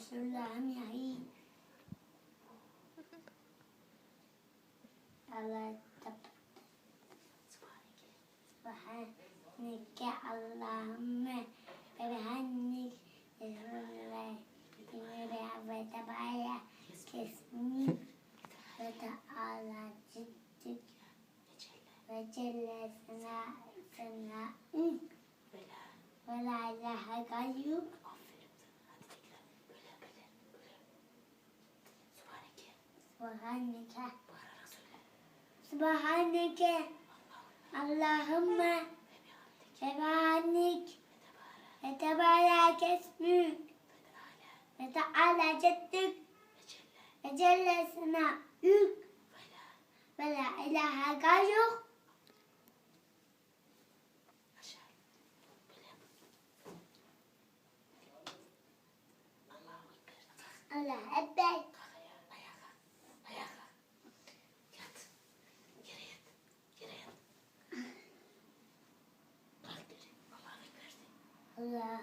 Resulullah yahi. Allah tap- Subhaneke Allahümme ve bihamdik. Resulullah ve tebaya kesmi ve teala ciddik ve celle la ilahe gayyuk Subhaneke. Subhaneke. Allahümme. Ve bihamdik ve tebaya kesmük ve teala ciddik ve celle Là.